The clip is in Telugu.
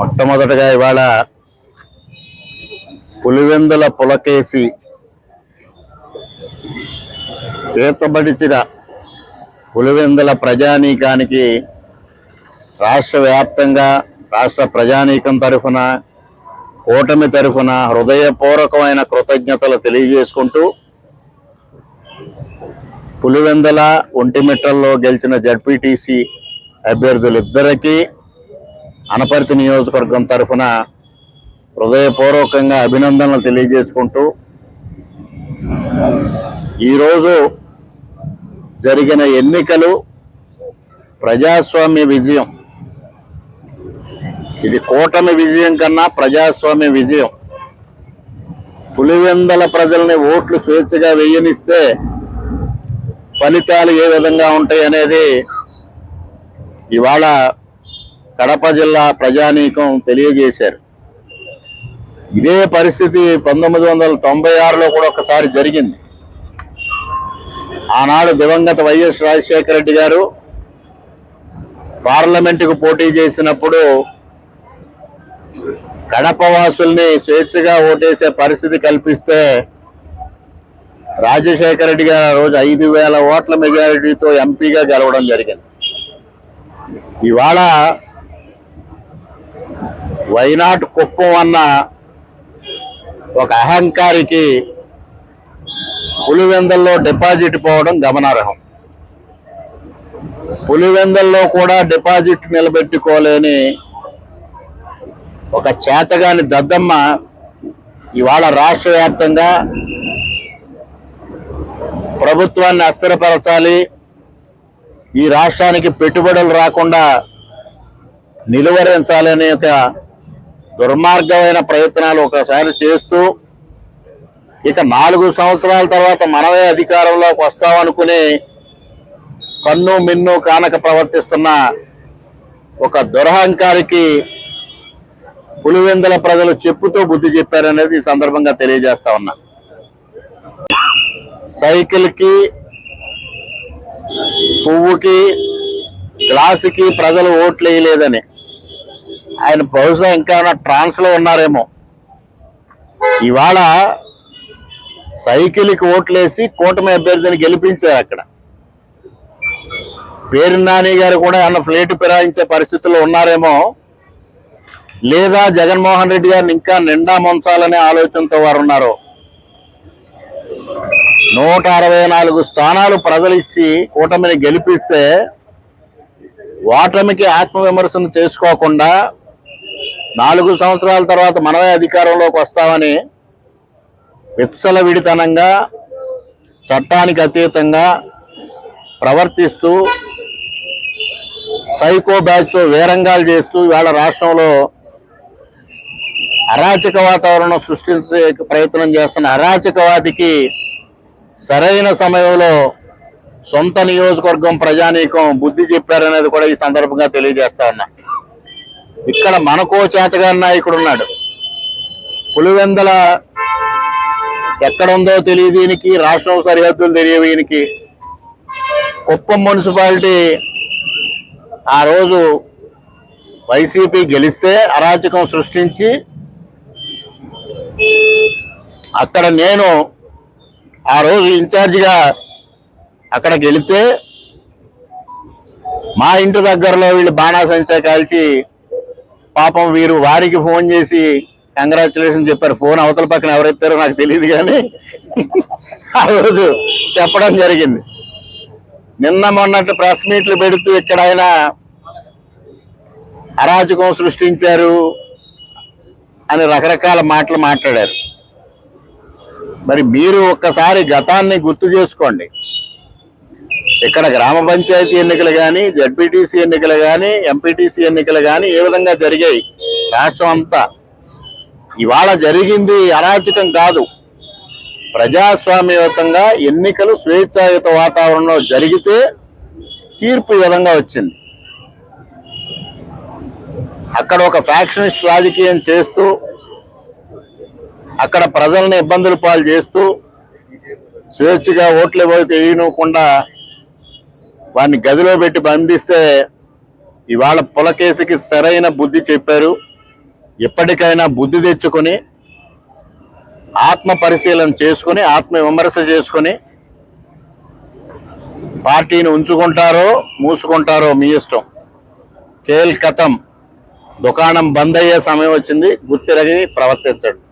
మొట్టమొదటగా ఇవాళ పులివెందుల పులకేసి తీర్చబడిచిన పులివెందుల ప్రజానీకానికి రాష్ట్ర వ్యాప్తంగా రాష్ట్ర ప్రజానీకం తరఫున కూటమి తరఫున హృదయపూర్వకమైన కృతజ్ఞతలు తెలియజేసుకుంటూ పులివెందుల ఒంటిమిట్టల్లో గెలిచిన జడ్పీటీసీ అభ్యర్థులిద్దరికీ అనపర్తి నియోజకవర్గం తరఫున హృదయపూర్వకంగా అభినందనలు తెలియజేసుకుంటూ ఈరోజు జరిగిన ఎన్నికలు ప్రజాస్వామ్య విజయం. ఇది కూటమి విజయం కన్నా ప్రజాస్వామ్య విజయం. పులివెందల ప్రజల్ని ఓట్లు స్వేచ్ఛగా వేయనిస్తే ఫలితాలు ఏ విధంగా ఉంటాయి అనేది ఇవాళ కడప జిల్లా ప్రజానీకం తెలియజేశారు. ఇదే పరిస్థితి పంతొమ్మిది వందల తొంభై ఆరులో కూడా ఒకసారి జరిగింది. ఆనాడు దివంగత వైఎస్ రాజశేఖర రెడ్డి గారు పార్లమెంటుకు పోటీ చేసినప్పుడు కడప వాసుల్ని స్వేచ్ఛగా ఓటేసే పరిస్థితి కల్పిస్తే రాజశేఖర రెడ్డి గారు ఆ రోజు ఐదు వేల ఓట్ల మెజారిటీతో ఎంపీగా గెలవడం జరిగింది. ఇవాళ వైనాట్ కుప్పం అన్న ఒక అహంకారికి పులివెందల్లో డిపాజిట్ పోవడం గమనార్హం. పులివెందల్లో కూడా డిపాజిట్ నిలబెట్టుకోలేని ఒక చేతగాని దద్దమ్మ ఇవాళ రాష్ట్ర వ్యాప్తంగా ప్రభుత్వాన్ని అస్థిరపరచాలి. ఈ రాష్ట్రానికి పెట్టుబడులు రాకుండా నిలువరించాలనే ఒక దుర్మార్గమైన ప్రయత్నాలు ఒకసారి చేస్తూ ఇక నాలుగు సంవత్సరాల తర్వాత మనమే అధికారంలోకి వస్తామనుకుని కన్ను మిన్ను కానక ప్రవర్తిస్తున్న ఒక దురహంకారికి పులివెందుల ప్రజలు చెప్పుతూ బుద్ధి చెప్పారనేది ఈ సందర్భంగా తెలియజేస్తా ఉన్నా. సైకిల్కి పువ్వుకి గ్లాసుకి ప్రజలు ఓట్లు వేయలేదని ఆయన బహుశా ఇంకా ట్రాన్స్లో ఉన్నారేమో. ఇవాళ సైకిల్కి ఓట్లేసి కూటమి అభ్యర్థిని గెలిపించారు అక్కడ. పేరు నాని గారు కూడా ఏమన్నా ఫ్లేట్ ఫిరాయించే పరిస్థితుల్లో ఉన్నారేమో. లేదా జగన్మోహన్ రెడ్డి గారిని ఇంకా నిండా ముంచాలనే ఆలోచనతో వారు ఉన్నారు. నూట అరవై నాలుగు స్థానాలు ప్రజలు ఇచ్చి కూటమిని గెలిపిస్తే ఓటమికి ఆత్మవిమర్శన చేసుకోకుండా నాలుగు సంవత్సరాల తర్వాత మనమే అధికారంలోకి వస్తామని విత్సల విడితనంగా చట్టానికి అతీతంగా ప్రవర్తిస్తూ సైకో బ్యాచ్తో వేరంగాలు చేస్తూ ఇవాళ రాష్ట్రంలో అరాచక వాతావరణం సృష్టించే ప్రయత్నం చేస్తున్న అరాచకవాదికి సరైన సమయంలో సొంత నియోజకవర్గం ప్రజానీకం బుద్ధి చెప్పారనేది కూడా ఈ సందర్భంగా తెలియజేస్తా ఉన్నా. ఇక్కడ మనకో చేతగా నాయకుడు ఉన్నాడు. పులివెందల ఎక్కడుందో తెలియదు ఈయనకి రాష్ట్రం సరిహద్దులు తెలియవు ఈయనకి. కుప్పం మున్సిపాలిటీ ఆ రోజు వైసీపీ గెలిస్తే అరాచకం సృష్టించి అక్కడ నేను ఆ రోజు ఇన్ఛార్జిగా అక్కడ గెలితే మా ఇంటి దగ్గరలో వీళ్ళు బాణాసంచా కాల్చి పాపం వీరు వారికి ఫోన్ చేసి కంగ్రాచులేషన్ చెప్పారు. ఫోన్ అవతల పక్కన ఎవరెత్తారో నాకు తెలియదు కానీ ఆ రోజు చెప్పడం జరిగింది. నిన్న మొన్నట్టు ప్రెస్ మీట్లు పెడుతూ ఇక్కడ ఆయన అరాచకం సృష్టించారు అని రకరకాల మాటలు మాట్లాడారు. మరి మీరు ఒక్కసారి గతాన్ని గుర్తు చేసుకోండి. ఇక్కడ గ్రామ పంచాయతీ ఎన్నికలు కానీ జడ్పీటీసీ ఎన్నికలు కానీ ఎంపీటీసీ ఎన్నికలు కానీ ఏ విధంగా జరిగాయి? రాష్ట్రం అంతా. ఇవాళ జరిగింది అరాచకం కాదు. ప్రజాస్వామ్యయుతంగా ఎన్నికలు స్వేచ్ఛాయుత వాతావరణంలో జరిగితే తీర్పు విధంగా వచ్చింది. అక్కడ ఒక ఫ్యాక్షనిస్ట్ రాజకీయం చేస్తూ అక్కడ ప్రజల్ని ఇబ్బందులు పాలు చేస్తూ స్వేచ్ఛగా ఓట్లు వేయనుకుండా వాడిని గదిలో పెట్టి బంధిస్తే ఇవాళ పులకేసికి సరైన బుద్ధి చెప్పారు. ఎప్పటికైనా బుద్ధి తెచ్చుకొని ఆత్మ పరిశీలన చేసుకుని ఆత్మ విమర్శ చేసుకుని పార్టీని ఉంచుకుంటారో మూసుకుంటారో మీ ఇష్టం. కేల్ కథం దుకాణం బంద్ అయ్యే సమయం వచ్చింది. గుర్తిరగి ప్రవర్తించండి.